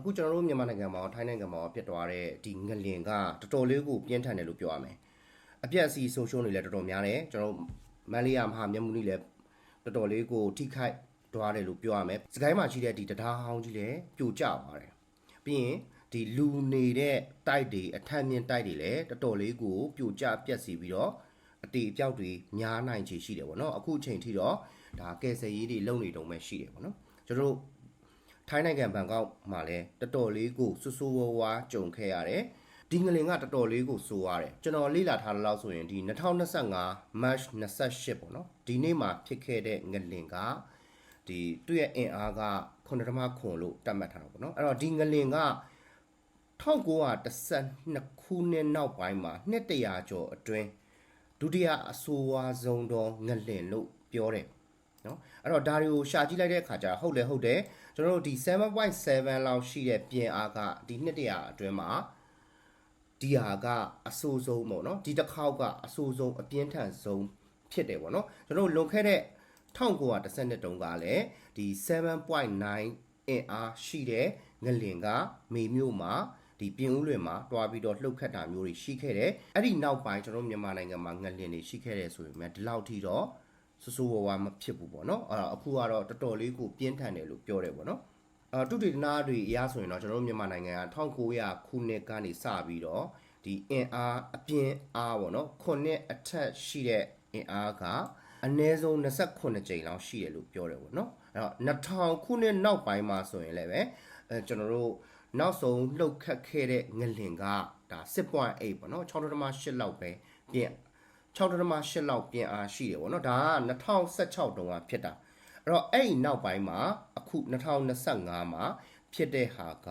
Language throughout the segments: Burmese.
အခုကျွန်တော်တို့မြန်မာနိုင်ငံမှာထိုင်းနိုင်ငံမှာဖြစ်သွားတဲ့ဒီငလင်ကတော်တော်လေးကိုပြင်းထန်တယ်လို့ပြောရမယ်အပြက်အစီဆုံးရှုံးနေလဲတော်တော်များတယ်ကျွန်တော်တို့မန်လေးယာမဟာမြတ်မှုနီလည်းတော်တော်လေးကိုထိခိုက်သွားတယ်လို့ပြောရမယ်စကိုင်းမှာရှိတဲ့ဒီတရားဟောင်းကြီးလည်းပြိုကျသွားတယ်ပြီးရင်ဒီလူနေတဲ့တိုက်တွေအထက်မြင့်တိုက်တွေလည်းတော်တော်လေးကိုပြိုကျပြက်စီပြီးတော့အတေအပြောက်တွေများနိုင်ချေရှိတယ်ပေါ့နော်အခုအချိန်ထိတော့ဒါကယ်ဆယ်ရေးတွေလုံနေတုံပဲရှိတယ်ပေါ့နော်ကျွန်တော်တို့ ထိုင်းနိုင်ငံဘန်ကောက်မှာလည်းတော်တော်လေးကိုဆူဆူဝါးဝါကြုံခဲ့ရတယ်ဒီငလင်ကတော်တော်လေးကိုစိုးရတယ်ကျွန်တော်လေ့လာထားတဲ့လောက်ဆိုရင်ဒီ2025 March 28ပေါ့နော်ဒီနေ့မှာဖြစ်ခဲ့တဲ့ငလင်ကဒီသူ့ရဲ့အင်အားက9.9လို့တတ်မှတ်ထားတာပေါ့နော်အဲ့တော့ဒီငလင်က1912ခုနှစ်နောက်ပိုင်းမှာနှစ်တရာကျော်အတွင်းဒုတိယအဆိုးဝါးဆုံးသောငလင်လို့ပြောတယ် နော်အဲ့တော့ဒါတွေကိုရှာကြည့်လိုက်တဲ့အခါကျတော့ဟုတ်တယ်ဟုတ်တယ်ကျွန်တော်တို့ဒီ7.7လောက်ရှိတဲ့ပြင်အားကဒီနှစ်တရာအတွင်းမှာဒီဟာကအဆိုးဆုံးပေါ့နော်ဒီတစ်ခေါက်ကအဆိုးဆုံးအပြင်းထန်ဆုံးဖြစ်တယ်ပေါ့နော်ကျွန်တော်တို့လွန်ခဲ့တဲ့1912တုန်းကလည်းဒီ7.9အင်အားရှိတဲ့ငလင်ကမေမြို့မှာဒီပြင်ဦးလွင်မှာတွားပြီးတော့လှုပ်ခတ်တာမျိုးတွေရှိခဲ့တယ်အဲ့ဒီနောက်ပိုင်းကျွန်တော်တို့မြန်မာနိုင်ငံမှာငလင်တွေရှိခဲ့တယ်ဆိုရင်လည်းဒီလောက်ထိတော့ ဆူဆူဝါဝါမဖြစ်ဘူးပေါ့နော်အဲ့တော့အခုကတော့တော်တော်လေးကိုပြင်းထန်တယ်လို့ပြောတယ်ပေါ့နော်အဲတုတေသနာတွေအရဆိုရင်တော့ကျွန်တော်တို့မြန်မာနိုင်ငံက1900ခုနှစ်ကနေစပြီးတော့ဒီအင်အားအပြင်းအားပေါ့နော်ခုနှစ်အထက်ရှိတဲ့အင်အားကအနည်းဆုံး28ကြိမ်လောက်ရှိတယ်လို့ပြောတယ်ပေါ့နော်အဲ့တော့2000ခုနှစ်နောက်ပိုင်းမှာဆိုရင်လည်းပဲအဲကျွန်တော်တို့နောက်ဆုံးလှုပ်ခတ်ခဲ့တဲ့ငလင်ကဒါ6.8ပေါ့နော်6.8လောက်ပဲပြင် 6.8လောက်ပြင်အားရှိတယ်ပေါ့နော်ဒါက2016တုန်းကဖြစ်တာအဲ့တော့အဲ့ဒီနောက်ပိုင်းမှာအခု2025မှာဖြစ်တဲ့ဟာက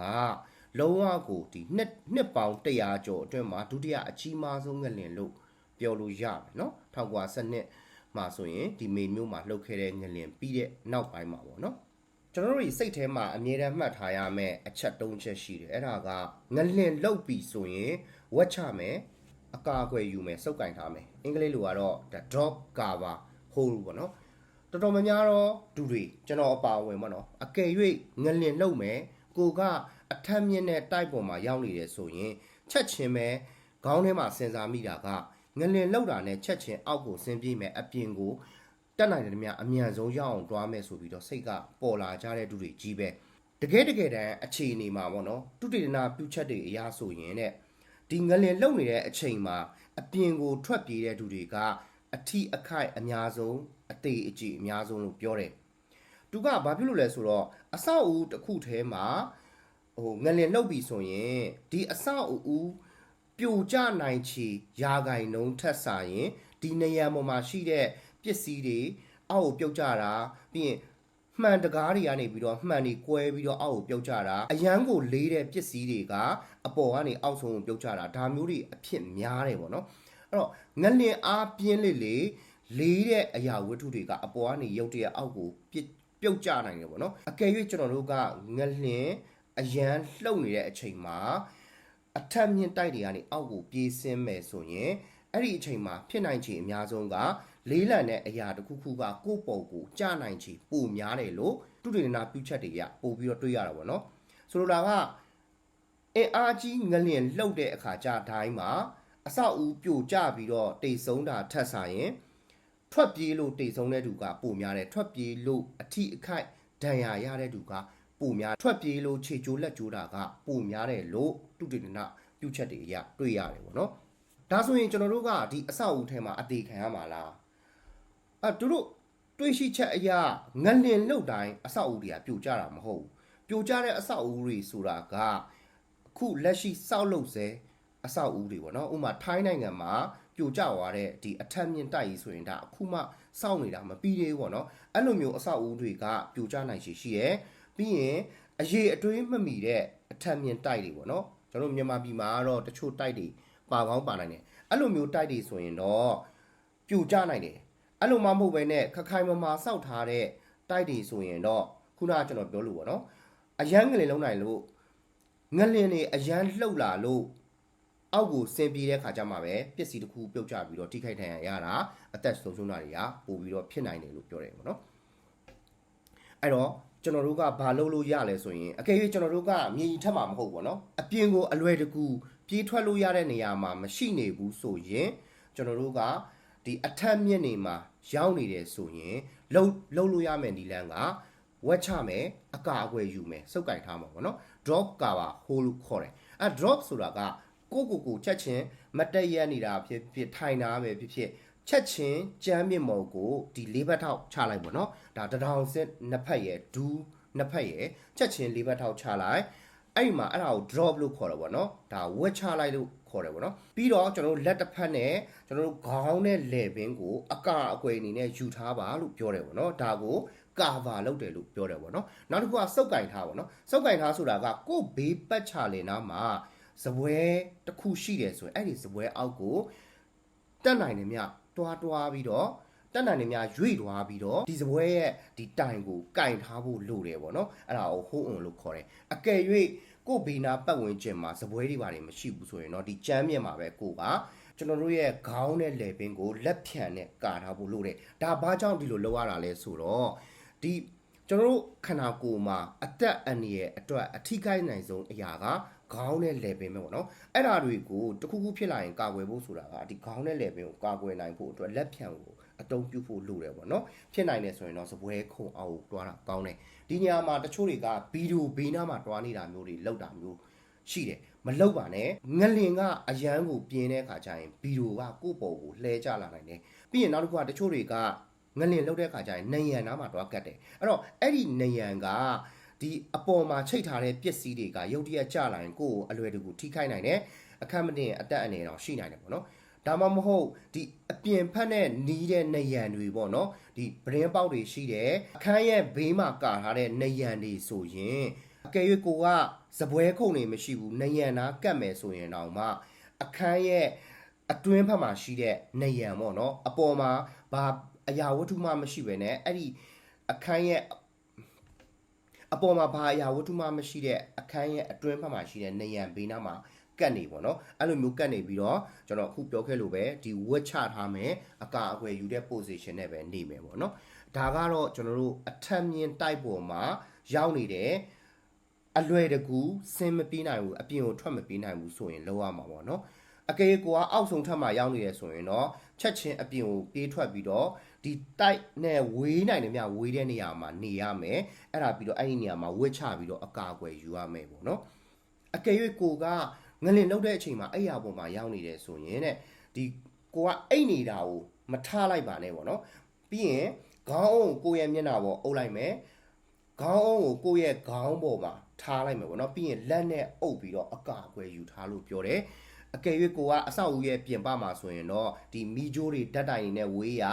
လုံးဝကိုဒီနှစ်နှစ်ပေါင်း100ကျော်အတွင်းမှာဒုတိယအကြီးမားဆုံးငလင်လို့ပြောလို့ရမယ်နော်1912မှာဆိုရင်ဒီမေမျိုးမှာလှုပ်ခဲ့တဲ့ငလင်ပြီးတဲ့နောက်ပိုင်းမှာပေါ့နော်ကျွန်တော်တို့စိတ်ထဲမှာအမြဲတမ်းမှတ်ထားရမယ့်အချက်၃ချက်ရှိတယ်အဲ့ဒါကငလင်လှုပ်ပြီဆိုရင်ဝက်ချမယ် အကာအကွယ်ယူမယ်စုပ်ကင်ထားမယ်အင်္ဂလိပ်လိုကတော့ the drop cover hole ပေါ့နော်တော်တော်များများတော့ဒူတွေကျွန်တော်အပါအဝင်ပေါ့နော်အကယ်၍ငလင်လှုပ်မယ်ကိုကအထက်မြင့်တဲ့တိုက်ပေါ်မှာရောက်နေတယ်ဆိုရင်ချက်ချင်းပဲခေါင်းထဲမှာစဉ်းစားမိတာကငလင်လှုပ်တာနဲ့ချက်ချင်းအောက်ကိုဆင်းပြေးမယ်အပြင်ကိုတက်နိုင်တယ်မြအမြန်ဆုံးရောက်အောင်တွားမယ်ဆိုပြီးတော့စိတ်ကပေါ်လာကြတဲ့ဒူတွေကြီးပဲတကယ်တကယ်တမ်းအခြေအနေမှာပေါ့နော်တုတေသနာပြုချက်တွေအရာဆိုရင်တဲ့ ဒီငလင်လုံနေတဲ့အချိန်မှာအပြင်ကိုထွက်ပြေးတဲ့သူတွေကအထီးအခိုက်အများဆုံးအသေးအကြီးအများဆုံးလို့ပြောတယ်။သူကဘာဖြစ်လို့လဲဆိုတော့အဆောက်အဦတစ်ခုထဲမှာဟိုငလင်လှုပ်ပြီဆိုရင်ဒီအဆောက်အဦပြိုကျနိုင်ချေရာဂိုင်နှုံးထက်စာရင်ဒီနေရာပေါ်မှာရှိတဲ့ပစ္စည်းတွေအောက်ကိုပြုတ်ကျတာပြီးရင် မှန်တကားတွေကနေပြီးတော့မှန်တွေကွဲပြီးတော့အောက်ကိုပြုတ်ကျတာအရန်ကိုလေးတဲ့ပစ္စည်းတွေကအပေါ်ကနေအောက်ဆုံးကိုပြုတ်ကျတာဒါမျိုးတွေအဖြစ်များတယ်ပေါ့နော်အဲ့တော့ငလင်အားပြင်းလေလေလေးတဲ့အရာဝတ္ထုတွေကအပေါ်ကနေရုတ်တရက်အောက်ကိုပြစ်ပြုတ်ကျနိုင်တယ်ပေါ့နော်အကယ်၍ကျွန်တော်တို့ကငလင်အရန်လှုပ်နေတဲ့အချိန်မှာအထက်မြင့်တိုက်တွေကနေအောက်ကိုပြေးဆင်းမယ်ဆိုရင်အဲ့ဒီအချိန်မှာဖြစ်နိုင်ခြေအများဆုံးက လေးလံတဲ့အရာတစ်ခုခုကကိုယ့်ပုံကိုကြနိုင်ခြေပိုများတယ်လို့သူတေသနာပြုချက်တွေရပို့ပြီးတော့တွေးရတာပေါ့နော်ဆိုလိုတာကအင်အားကြီးငလျင်လှုပ်တဲ့အခါကြတိုင်းမှာအဆောက်အဦပြိုကျပြီးတော့တိတ်ဆုံးတာထက်ဆိုင်ရင်ထွက်ပြေးလို့တိတ်ဆုံးတဲ့သူကပိုများတယ်ထွက်ပြေးလို့အထိအခိုက်ဒဏ်ရာရတဲ့သူကပိုများထွက်ပြေးလို့ခြေကျိုးလက်ကျိုးတာကပိုများတယ်လို့သူတေသနာပြုချက်တွေအရတွေးရတယ်ပေါ့နော်ဒါဆိုရင်ကျွန်တော်တို့ကဒီအဆောက်အဦထဲမှာအသေးခံရမှာလား အဲသူတို့တွေးရှိချက်အရာငလင်လှုပ်တိုင်းအဆောက်အဦတွေကပြိုကျတာမဟုတ်ဘူးပြိုကျတဲ့အဆောက်အဦတွေဆိုတာကအခုလက်ရှိစောက်လုပ်စေအဆောက်အဦတွေပေါ့နော်ဥပမာထိုင်းနိုင်ငံမှာပြိုကျသွားတဲ့ဒီအထက်မြင့်တိုက်ကြီးဆိုရင်ဒါအခုမှစောက်နေတာမပြီးသေးဘူးပေါ့နော်အဲ့လိုမျိုးအဆောက်အဦတွေကပြိုကျနိုင်ရှိရှိရယ်ပြီးရင်အရေးအတွေးမမီတဲ့အထက်မြင့်တိုက်တွေပေါ့နော်ကျွန်တော်မြန်မာပြည်မှာကတော့တချို့တိုက်တွေပါကောင်းပါနိုင်တယ်အဲ့လိုမျိုးတိုက်တွေဆိုရင်တော့ပြိုကျနိုင်တယ် အဲ့လိုမှမဟုတ်ပဲနဲ့ခခိုင်မမာစောက်ထားတဲ့တိုက်တွေဆိုရင်တော့ခုနကကျွန်တော်ပြောလို့ပေါ့နော်အရန်ငလင်လုံးနိုင်လို့ငလင်တွေအရန်လှုပ်လာလို့အောက်ကိုဆင်ပြေတဲ့ခါကျမှပဲပစ္စည်းတစ်ခုပြုတ်ကျပြီးတော့ထိခိုက်ဒဏ်ရာရတာအသက်ဆုံးရှုံးတာတွေကပိုပြီးတော့ဖြစ်နိုင်တယ်လို့ပြောတယ်ပေါ့နော်အဲ့တော့ကျွန်တော်တို့ကဘာလုပ်လို့ရလဲဆိုရင်အကယ်၍ကျွန်တော်တို့ကမြေကြီးထက်မှာမဟုတ်ဘူးပေါ့နော်အပြင်ကိုအလွယ်တကူပြေးထွက်လို့ရတဲ့နေရာမှာမရှိနေဘူးဆိုရင်ကျွန်တော်တို့ကဒီအထက်မြင့်နေမှာ ရောက်နေတယ်ဆိုရင်လှုပ်လှုပ်လို့ရမယ်ဒီလန်ကဝက်ချမယ်အကာအကွယ်ယူမယ်စုပ်ကင်ထားမှာပေါ့နော် drop cover hold လို့ခေါ်တယ်အဲ drop ဆိုတာကကိုကိုကိုချက်ချင်းမတက်ရက်နေတာဖြစ်ဖြစ်ထိုင်တာပဲဖြစ်ဖြစ်ချက်ချင်းကြမ်းမြင့်မော်ကိုဒီလေးဘက်ထောက်ချလိုက်ပေါ့နော်ဒါတထောင်စစ်နှစ်ဖက်ရဲ့ဒူးနှစ်ဖက်ရဲ့ချက်ချင်းလေးဘက်ထောက်ချလိုက်အဲ့ဒီမှာအဲ့ဒါကို drop လို့ခေါ်တယ်ပေါ့နော်ဒါဝက်ချလိုက်လို့ ခေါ်တယ်ပေါ့နော်ပြီးတော့ကျွန်တော်တို့လက်တစ်ဖက်နဲ့ကျွန်တော်တို့ခေါင်းနဲ့လည်ပင်ကိုအကာအကွယ်အနေနဲ့ယူထားပါလို့ပြောတယ်ပေါ့နော်ဒါကိုကာဗာလုပ်တယ်လို့ပြောတယ်ပေါ့နော်နောက်တစ်ခုကစုပ်ကင်ထားပေါ့နော်စုပ်ကင်ထားဆိုတာကကို့ဘေးပတ်ချလင်နာမှာစပွဲတစ်ခုရှိတယ်ဆိုရင်အဲ့ဒီစပွဲအောက်ကိုတက်နိုင်တယ်မြတွားတွားပြီးတော့တက်နိုင်တယ်မြရွေ့တွားပြီးတော့ဒီစပွဲရဲ့ဒီတိုင်ကိုကင်ထားဖို့လိုတယ်ပေါ့နော်အဲ့ဒါကိုဟိုးအွန်လို့ခေါ်တယ်အကယ်၍ ကို့ဘေးနာပတ်ဝန်းကျင်မှာစပွဲတွေပါတယ်မရှိဘူးဆိုရင်တော့ဒီကြမ်းမြင့်မှာပဲကိုကကျွန်တော်တို့ရဲ့ခေါင်းနဲ့လည်ပင်ကိုလက်ဖြန်နဲ့ကာထားဖို့လိုတယ်ဒါဘာကြောင့်ဒီလိုလုပ်ရတာလဲဆိုတော့ဒီကျွန်တော်တို့ခန္ဓာကိုယ်မှာအသက်အန္တရာယ်အတွက်အထိခိုက်နိုင်ဆုံးအရာကခေါင်းနဲ့လည်ပင်ပဲပေါ့နော်အဲ့ဒါတွေကိုတခုခုဖြစ်လာရင်ကာကွယ်ဖို့ဆိုတာကဒီခေါင်းနဲ့လည်ပင်ကိုကာကွယ်နိုင်ဖို့အတွက်လက်ဖြန်ကို အတုံးပြုဖို့လိုတယ်ပေါ့နော်ဖြစ်နိုင်တယ်ဆိုရင်တော့စပွဲခုံအောင်တွားတာကောင်းတယ်ဒီညမှာတချို့တွေကဗီဒီယိုဘေးနားမှာတွားနေတာမျိုးတွေလောက်တာမျိုးရှိတယ်မလောက်ပါနဲ့ငလင်ကအရန်ကိုပြင်းတဲ့အခါကျရင်ဗီဒီယိုကကိုယ့်ပေါ်ကိုလှဲကြလာနိုင်တယ်ပြီးရင်နောက်တစ်ခုကတချို့တွေကငလင်လောက်တဲ့အခါကျရင်နယံနားမှာတွားကတ်တယ်အဲ့တော့အဲ့ဒီနယံကဒီအပေါ်မှာချိတ်ထားတဲ့ပစ္စည်းတွေကရုတ်တရက်ကျလာရင်ကိုယ့်ကိုအလွယ်တကူထိခိုက်နိုင်တယ်အခက်မတင်အသက်အန္တရာယ်တော့ရှိနိုင်တယ်ပေါ့နော် ဒါမှမဟုတ်ဒီအပြင်ဖက်နဲ့နီးတဲ့နေရံတွေပေါ့နော်ဒီဗရင်ပေါက်တွေရှိတယ်အခန်းရဲ့ဘေးမှာကာထားတဲ့နေရံတွေဆိုရင်အကယ်၍ကိုကစပွဲခုံတွေမရှိဘူးနေရံနာကတ်မယ်ဆိုရင်တော့မှအခန်းရဲ့အတွင်းဖက်မှာရှိတဲ့နေရံပေါ့နော်အပေါ်မှာဘာအရာဝတ္ထုမှမရှိပဲねအဲ့ဒီအခန်းရဲ့အပေါ်မှာဘာအရာဝတ္ထုမှမရှိတဲ့အခန်းရဲ့အတွင်းဖက်မှာရှိတဲ့နေရံဘေးနားမှာ ကတ်နေပေါ့နော်အဲ့လိုမျိုးကတ်နေပြီးတော့ကျွန်တော်အခုပြောခဲ့လို့ပဲဒီဝက်ချထားမယ်အကာအကွယ်ယူတဲ့ position နဲ့ပဲနေမယ်ပေါ့နော်ဒါကတော့ကျွန်တော်တို့အထက်မြင်တိုက်ပေါ်မှာရောက်နေတယ်အလွယ်တကူဆင်းမပြေးနိုင်ဘူးအပြင်ကိုထွက်မပြေးနိုင်ဘူးဆိုရင်လောက်ရမှာပေါ့နော်အကယ်ကိုကအောက်ဆုံးထပ်မှာရောက်နေရဆိုရင်တော့ချက်ချင်းအပြင်ကိုပြေးထွက်ပြီးတော့ဒီတိုက်နဲ့ဝေးနိုင်တယ်မြဝေးတဲ့နေရာမှာနေရမယ်အဲ့ဒါပြီးတော့အဲ့ဒီနေရာမှာဝစ်ချပြီးတော့အကာအကွယ်ယူရမယ်ပေါ့နော်အကယ်၍ကိုက ငလင်လောက်တဲ့အချိန်မှာအဲ့ရပေါ်မှာရောက်နေတယ်ဆိုရင်တဲ့ဒီကိုကအိတ်နေတာကိုမထားလိုက်ပါနဲ့ပေါ့နော်ပြီးရင်ခေါင်းအုံကိုကိုရဲ့မျက်နှာပေါ်အုပ်လိုက်မယ်ခေါင်းအုံကိုကိုရဲ့ခေါင်းပေါ်မှာထားလိုက်မယ်ပေါ့နော်ပြီးရင်လက်နဲ့အုပ်ပြီးတော့အကာအကွယ်ယူထားလို့ပြောတယ်အကယ်၍ကိုကအဆောက်အဦရဲ့ပြင်ပမှာဆိုရင်တော့ဒီမီဂျိုးတွေဓာတ်တိုင်တွေနဲ့ဝေးရ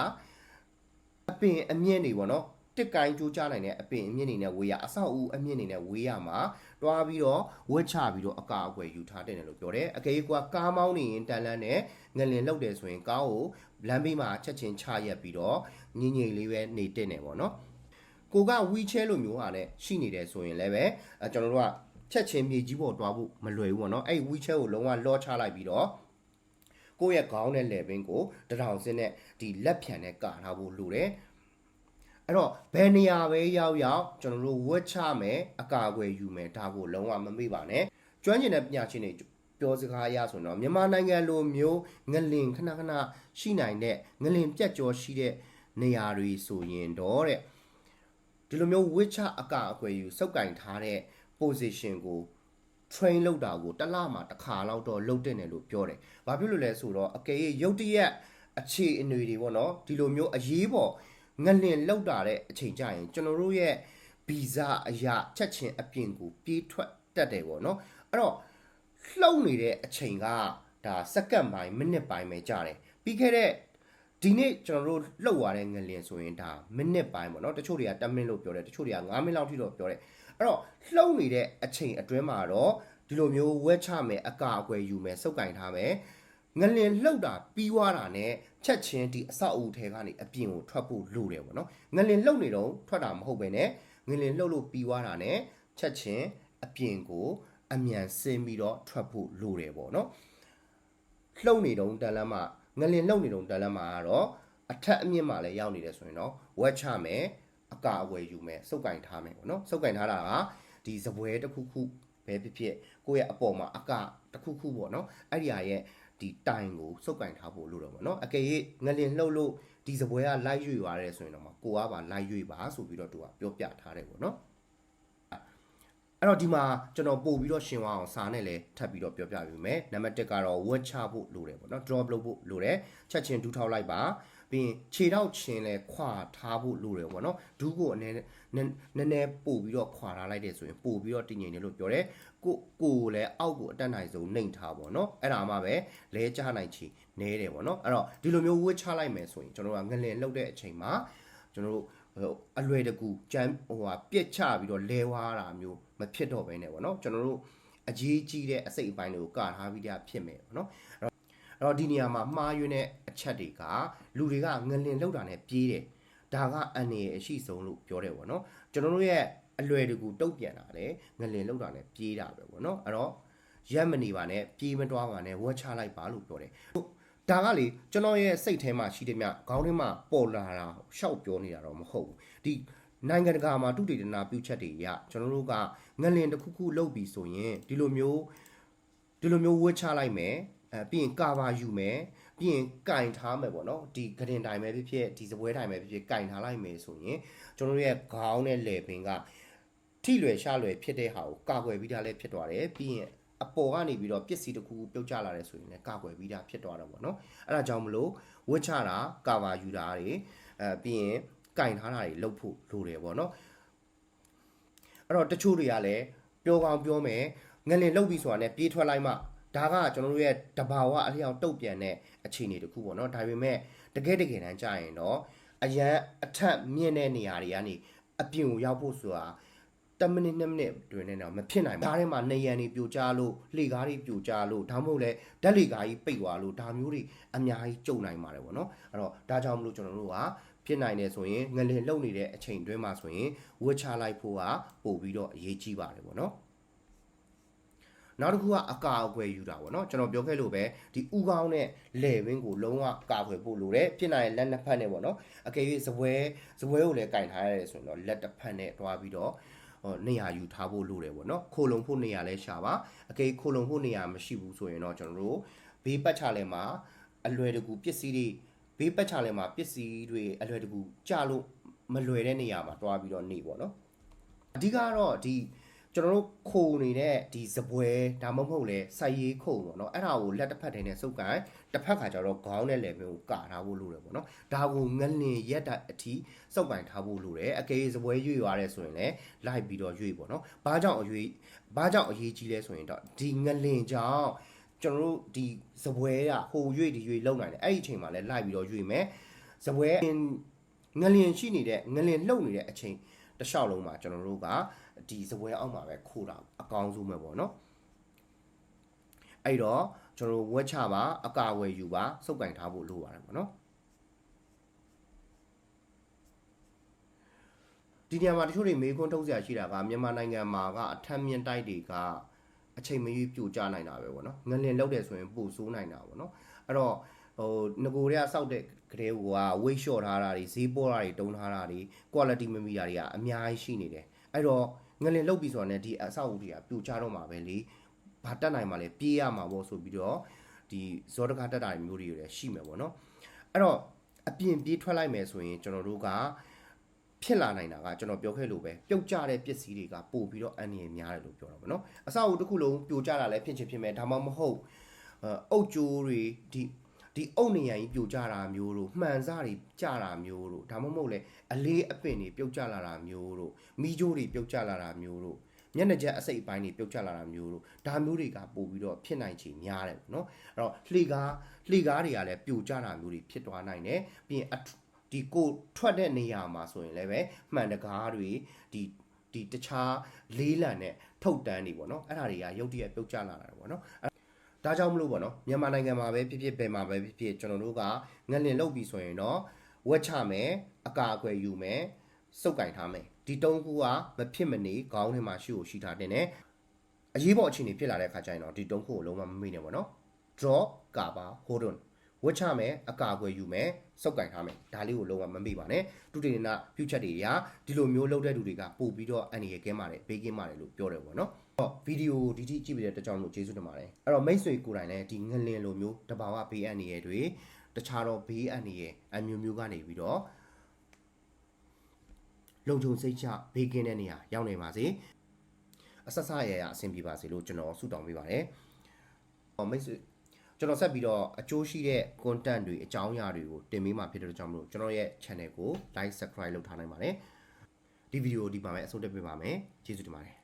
အပင်အမြင့်တွေပေါ့နော် တစ်ကိုင်းကြိုးချနိုင်တဲ့အပင်အမြင့်နေနဲ့ဝေးရအဆောက်အဦအမြင့်နေနဲ့ဝေးရမှာတွားပြီးတော့ဝက်ချပြီးတော့အကာအကွယ်ယူထားတယ်လို့ပြောတယ်အကယ်၍ကကားမောင်းနေရင်တန်လန်းနဲ့ငလင်လောက်တယ်ဆိုရင်ကားကိုလမ်းဘေးမှာချက်ချင်းချရက်ပြီးတော့ငိမ့်ငိမ့်လေးပဲနေတက်နေပေါ့နော်ကိုကဝီချဲလိုမျိုးဟာလည်းရှိနေတယ်ဆိုရင်လည်းပဲအဲကျွန်တော်တို့ကချက်ချင်းမြေကြီးပေါ်တွားဖို့မလွယ်ဘူးပေါ့နော်အဲ့ဝီချဲကိုလုံးဝလောချလိုက်ပြီးတော့ကိုယ့်ရဲ့ခေါင်းနဲ့လည်ပင်းကိုတထောင်စင်းနဲ့ဒီလက်ဖြံနဲ့ကာထားဖို့လိုတယ် အဲ့တော့ဘယ်နေရာပဲရောက်ရောက်ကျွန်တော်တို့ဝတ်ချမယ်အကာအကွယ်ယူမယ်ဒါကိုလုံးဝမမေ့ပါနဲ့ကျွမ်းကျင်တဲ့ပညာရှင်တွေပြောစကားအရဆိုတော့မြန်မာနိုင်ငံလိုမျိုးငလင်ခဏခဏရှိနိုင်တဲ့ငလင်ပြက်ကြောရှိတဲ့နေရာတွေဆိုရင်တော့တဲ့ဒီလိုမျိုးဝစ်ချအကာအကွယ်ယူစုပ်ကင်ထားတဲ့ position ကို train လုပ်တာကိုတစ်လမှာတစ်ခါလောက်တော့လုပ်တင်တယ်လို့ပြောတယ်။ဘာဖြစ်လို့လဲဆိုတော့အကယ်၍ရုတ်တရက်အခြေအနေတွေပေါ့နော်ဒီလိုမျိုးအရေးပေါ် ငလင်လောက်တာတဲ့အချိန်ကြရင်ကျွန်တော်တို့ရဲ့ဗီဇအရာချက်ချင်းအပြင်ကိုပြေးထွက်တတ်တယ်ပေါ့နော်အဲ့တော့လှုပ်နေတဲ့အချိန်ကဒါစက္ကန့်ပိုင်းမိနစ်ပိုင်းပဲကြာတယ်ပြီးခဲ့တဲ့ဒီနေ့ကျွန်တော်တို့လှုပ်သွားတဲ့ငလင်ဆိုရင်ဒါမိနစ်ပိုင်းပေါ့နော်တချို့တွေက10မိနစ်လို့ပြောတယ်တချို့တွေက9မိနစ်လောက်ထိတော့ပြောတယ်အဲ့တော့လှုပ်နေတဲ့အချိန်အတွင်းမှာတော့ဒီလိုမျိုးဝက်ချမယ်အကာအကွယ်ယူမယ်စုပ်ကင်ထားမယ်ငလင်လှုပ်တာပြီးွားတာနဲ့ ချက်ချင်းဒီအဆောက်အဦထဲကနေအပြင်ကိုထွက်ဖို့လိုတယ်ပေါ့နော်ငလင်လှုပ်နေတော့ထွက်တာမဟုတ်ပဲねငလင်လှုပ်လို့ပြီးွားတာနဲ့ချက်ချင်းအပြင်ကိုအမြန်ဆင်းပြီးတော့ထွက်ဖို့လိုတယ်ပေါ့နော်လှုပ်နေတော့တန်လမ်းမှာငလင်လှုပ်နေတော့တန်လမ်းမှာကတော့အထက်အမြင့်မှာလည်းရောက်နေတယ်ဆိုရင်တော့ဝက်ချမယ်အကာအကွယ်ယူမယ်စုပ်ကင်ထားမယ်ပေါ့နော်စုပ်ကင်ထားတာကဒီစပွဲတစ်ခုခုပဲဖြစ်ဖြစ်ကိုယ့်ရဲ့အပေါ်မှာအကတစ်ခုခုပေါ့နော်အဲ့ဒီဟာရဲ့ ဒီတိုင်ကိုစုပ်ကင်ထားဖို့လိုတော့ပေါ့နော်အကယ်၍ငလင်လှုပ်လို့ဒီစပွဲကလိုက်ရွေသွားတယ်ဆိုရင်တော့မှကိုကပါလိုက်ရွေပါဆိုပြီးတော့သူကပြောပြထားတယ်ပေါ့နော်အဲ့တော့ဒီမှာကျွန်တော်ပို့ပြီးတော့ရှင်ဝအောင်စာနဲ့လည်းထပ်ပြီးတော့ပြောပြပေးမယ်နံပါတ်1ကတော့ဝက်ချဖို့လိုတယ်ပေါ့နော် drop လုပ်ဖို့လိုတယ်ချက်ချင်းဒူးထောက်လိုက်ပါပြီးရင်ခြေထောက်ချင်းလည်းခွာထားဖို့လိုတယ်ပေါ့နော်ဒူးကိုအနေနဲ့နည်းနည်းနည်းပို့ပြီးတော့ခွာထားလိုက်တယ်ဆိုရင်ပို့ပြီးတော့တည်ငြိမ်တယ်လို့ပြောတယ် ကိုကိုကိုလည်းအောက်ကိုအတက်နိုင်ဆုံးနှိမ်ထားပေါ့နော်အဲ့ဒါမှပဲလဲချနိုင်ချီနဲတယ်ပေါ့နော်အဲ့တော့ဒီလိုမျိုးဝက်ချလိုက်မယ်ဆိုရင်ကျွန်တော်တို့ကငလင်လှုပ်တဲ့အချိန်မှာကျွန်တော်တို့ဟိုအလွယ်တကူကြမ်းဟိုဟာပြက်ချပြီးတော့လဲဝါတာမျိုးမဖြစ်တော့ဘဲနဲ့ပေါ့နော်ကျွန်တော်တို့အကြီးကြီးတဲ့အစိတ်အပိုင်းတွေကိုကာထားပြီးသားဖြစ်မယ်ပေါ့နော်အဲ့တော့အဲ့တော့ဒီနေရာမှာမှားယွင်းတဲ့အချက်တွေကလူတွေကငလင်လောက်တာနဲ့ပြေးတယ်ဒါကအန်နေရဲ့အရှိဆုံးလို့ပြောတယ်ပေါ့နော်ကျွန်တော်တို့ရဲ့ အလွယ်တကူတုတ်ပြန်တာလေငလင်လောက်တာနဲ့ပြေးတာပဲပေါ့နော်အဲ့တော့ရက်မနေပါနဲ့ပြေးမတွားပါနဲ့ဝက်ချလိုက်ပါလို့ပြောတယ်ဒါကလေကျွန်တော်ရဲ့စိတ်ထဲမှာရှိတယ်မြခေါင်းထဲမှာပေါ်လာတာရှောက်ပြောနေတာတော့မဟုတ်ဘူးဒီနိုင်ငံတကာမှာတုတေတနာပြုချက်တွေရကျွန်တော်တို့ကငလင်တစ်ခုခုလုပ်ပြီးဆိုရင်ဒီလိုမျိုးဒီလိုမျိုးဝှက်ချလိုက်မယ်အဲပြီးရင်ကာဘာယူမယ်ပြီးရင်ကင်ထားမယ်ပေါ့နော်ဒီဂရင်တိုင်းပဲဖြစ်ဖြစ်ဒီစပွဲတိုင်းပဲဖြစ်ဖြစ်ကင်ထားလိုက်မယ်ဆိုရင်ကျွန်တော်တို့ရဲ့ခေါင်းနဲ့လေပင်က ထိလွယ်ရှလွယ်ဖြစ်တဲ့ဟာကိုကာကွယ်ပြီးသားလည်းဖြစ်သွားတယ်ပြီးရင်အပေါ်ကနေပြီးတော့ပစ္စည်းတစ်ခုခုပြုတ်ကျလာတယ်ဆိုရင်လည်းကာကွယ်ပြီးသားဖြစ်သွားတာပေါ့နော်အဲ့ဒါကြောင့်မလို့ဝှက်ချတာကာဗာယူတာတွေအဲပြီးရင်ကင်ထားတာတွေလုပ်ဖို့လိုတယ်ပေါ့နော်အဲ့တော့တချို့တွေကလည်းပြောကောင်းပြောမယ်ငလင်လုတ်ပြီးဆိုတာနဲ့ပြေးထွက်လိုက်မှဒါကကျွန်တော်တို့ရဲ့တဘာဝအလျောက်တုတ်ပြန်တဲ့အခြေအနေတစ်ခုပေါ့နော်ဒါပေမဲ့တကယ်တကယ်တမ်းကြာရင်တော့အရန်အထက်မြင့်တဲ့နေရာတွေကနေအပြင်ကိုရောက်ဖို့ဆိုတာ 10မိနစ်2မိနစ်တွင်နေတော့မဖြစ်နိုင်ဘူးဒါထဲမှာနေရန်တွေပြိုကျလို့လှေကားတွေပြိုကျလို့ဒါမှမဟုတ်လဲဓာတ်လှေကားကြီးပိတ်သွားလို့ဒါမျိုးတွေအများကြီးကြုံနိုင်ပါတယ်ဗောနော်အဲ့တော့ဒါကြောင့်မလို့ကျွန်တော်တို့ကဖြစ်နိုင်တယ်ဆိုရင်ငလင်လုံနေတဲ့အချိန်တွင်းမှာဆိုရင်ဝှက်ချလိုက်ဖို့ကပို့ပြီးတော့အရေးကြီးပါတယ်ဗောနော်နောက်တစ်ခုကအကာအကွယ်ယူတာပေါ့နော်ကျွန်တော်ပြောခဲ့လို့ပဲဒီဥကောင်းနဲ့လေဝင်းကိုလုံးဝကာကွယ်ဖို့လိုတယ်ဖြစ်နိုင်ရင်လက်နှစ်ဖက်နဲ့ပေါ့နော်အကယ်၍ဇပွဲဇပွဲကိုလည်းကင်ထားရတယ်ဆိုရင်တော့လက်တစ်ဖက်နဲ့တွားပြီးတော့ဟို နေရာယူထားဖို့လိုတယ်ပေါ့နော်ခိုလုံဖို့နေရာလဲရှာပါအကေခိုလုံဖို့နေရာမရှိဘူးဆိုရင်တော့ကျွန်တော်တို့ဘေးပတ်ချလဲမှာအလွယ်တကူပစ္စည်းတွေဘေးပတ်ချလဲမှာပစ္စည်းတွေအလွယ်တကူကြလို့မလွယ်တဲ့နေရာမှာတွားပြီးတော့နေပေါ့နော်အဓိကတော့ဒီ ကျွန်တော်တို့ခိုနေတဲ့ဒီစပွဲဒါမှမဟုတ်လဲစိုက်ရေးခုံပေါ့နော်အဲ့ဒါကိုလက်တစ်ဖက်တည်းနဲ့စုပ်ကန်တစ်ဖက်ခါကျတော့ခေါင်းနဲ့လည်းမျိုးကာထားဖို့လိုတယ်ပေါ့နော်ဒါကိုငလင်ရက်တာအထိစုပ်ကန်ထားဖို့လိုတယ်အကေစပွဲရွေ့သွားတယ်ဆိုရင်လည်းလိုက်ပြီးတော့ရွေ့ပေါ့နော်ဘာကြောင့်အရွေ့ဘာကြောင့်အရေးကြီးလဲဆိုရင်တော့ဒီငလင်ကြောင့်ကျွန်တော်တို့ဒီစပွဲကဟိုရွေ့ဒီရွေ့လုံနိုင်တယ်အဲ့ဒီအချိန်မှာလည်းလိုက်ပြီးတော့ရွေ့မယ်စပွဲငလင်ရှိနေတဲ့ငလင်လှုပ်နေတဲ့အချိန် တစ်လျှောက်လုံးမှာကျွန်တော်တို့ကဒီစပွဲအောက်မှာပဲခိုးတာအကောင်းဆုံးပဲပေါ့နော်အဲ့တော့ကျွန်တော်တို့ဝက်ချပါအကာအဝယ်ယူပါစုပ်ကင်ထားဖို့လိုပါတယ်ပေါ့နော်ဒီနေရာမှာတချို့တွေမေးခွန်းထုတ်စရာရှိတာကမြန်မာနိုင်ငံမှာကအထက်မြင့်တိုက်တွေကအချိန်မရွေးပြိုကျနိုင်တာပဲပေါ့နော်ငလင်လောက်တယ်ဆိုရင်ပိုဆိုးနိုင်တာပေါ့နော်အဲ့တော့ ဟိုငကိုတွေကစောက်တဲ့ကလေးကဝိတ်လျှော့ထားတာတွေဈေးပေါ်တာတွေတုံးထားတာတွေ quality မမီတာတွေကအများကြီးရှိနေတယ်အဲ့တော့ငလင်လောက်ပြီဆိုတာနဲ့ဒီအဆောက်အဦတွေကပြိုကျတော့မှာပဲလေဘာတက်နိုင်မှာလဲပြေးရမှာပေါ့ဆိုပြီးတော့ဒီဇောတကာတက်တာမျိုးတွေလည်းရှိမယ်ပေါ့နော်အဲ့တော့အပြင်ပြေးထွက်လိုက်မယ်ဆိုရင်ကျွန်တော်တို့ကဖြစ်လာနိုင်တာကကျွန်တော်ပြောခဲ့လို့ပဲပြုတ်ကျတဲ့ပစ္စည်းတွေကပို့ပြီးတော့အန္တရာယ်များတယ်လို့ပြောတာပေါ့နော်အဆောက်အဦတစ်ခုလုံးပြိုကျတာလည်းဖြစ်ချင်ဖြစ်မယ်ဒါမှမဟုတ်အုတ်ကြိုးတွေဒီ ဒီအုတ်နေရကြီးပြိုကျတာမျိုးတို့မှန်စားတွေကျတာမျိုးတို့ဒါမှမဟုတ်လေအလေးအပင်တွေပြုတ်ကျလာတာမျိုးတို့မိကြိုးတွေပြုတ်ကျလာတာမျိုးတို့မျက်နှာချက်အစိတ်အပိုင်းတွေပြုတ်ကျလာတာမျိုးတို့ဒါမျိုးတွေကပို့ပြီးတော့ဖြစ်နိုင်ချေများတယ်ပေါ့နော်အဲ့တော့လှေကားလှေကားတွေကလည်းပြိုကျတာမျိုးတွေဖြစ်သွားနိုင်တယ်ပြီးရင်အထဒီကိုထွက်တဲ့နေရာမှာဆိုရင်လည်းပဲမှန်တကားတွေဒီဒီတခြားလေးလံတဲ့ထုတ်တန်းတွေပေါ့နော်အဲ့ဒါတွေကရုပ်တရက်ပြုတ်ကျလာတာပေါ့နော် ဒါကြောင့်မလို့ပေါ့နော်မြန်မာနိုင်ငံမှာပဲဖြစ်ဖြစ်ဘယ်မှာပဲဖြစ်ဖြစ်ကျွန်တော်တို့ကငလင်လုတ်ပြီဆိုရင်တော့ဝက်ချမယ်အကာအကွယ်ယူမယ်စုပ်ကင်ထားမယ်ဒီတုံးခုကမဖြစ်မနေခေါင်းထဲမှာရှိကိုရှိထားတဲ့ ਨੇ အရေးပေါ်အခြေအနေဖြစ်လာတဲ့အခါကျရင်တော့ဒီတုံးခုကိုလုံးဝမမေ့နဲ့ပေါ့နော် drop cover hold on ဝတ်ချမယ်အကာအကွယ်ယူမယ်စုပ်ကင်ထားမယ်ဒါလေးကိုလုံးဝမမေ့ပါနဲ့တူတေနာပြုချက်တွေရာဒီလိုမျိုးလုပ်တဲ့လူတွေကပို့ပြီးတော့အန်ဒီရဲ့ကင်းပါတယ်ဘေးကင်းပါတယ်လို့ပြောတယ်ပေါ့နော် တော့ဗီဒီယိုဒီတိကြည့်ပြီးတဲ့တကြောင်လို့ကျေးဇူးတင်ပါတယ်အဲ့တော့မိတ်ဆွေကိုယ်တိုင်လည်းဒီငလင်လိုမျိုးတဘာဝဘေးအန္တရာယ်တွေတခြားတော့ဘေးအန္တရာယ်အမျိုးမျိုးကနေပြီးတော့လုံခြုံစိတ်ချဘေးကင်းတဲ့နေရာရောက်နေပါစေအဆက်ဆက်ရရအဆင်ပြေပါစေလို့ကျွန်တော်ဆုတောင်းပေးပါတယ်ဟောမိတ်ဆွေကျွန်တော်ဆက်ပြီးတော့အကျိုးရှိတဲ့ content တွေအကြောင်းအရာတွေကိုတင်ပေးမှာဖြစ်တဲ့ကြောင့်မလို့ကျွန်တော်ရဲ့ channel ကို like subscribe လုပ်ထားနိုင်ပါတယ်ဒီဗီဒီယိုဒီမှာပဲအဆုံးသတ်ပေးပါမယ်ကျေးဇူးတင်ပါတယ်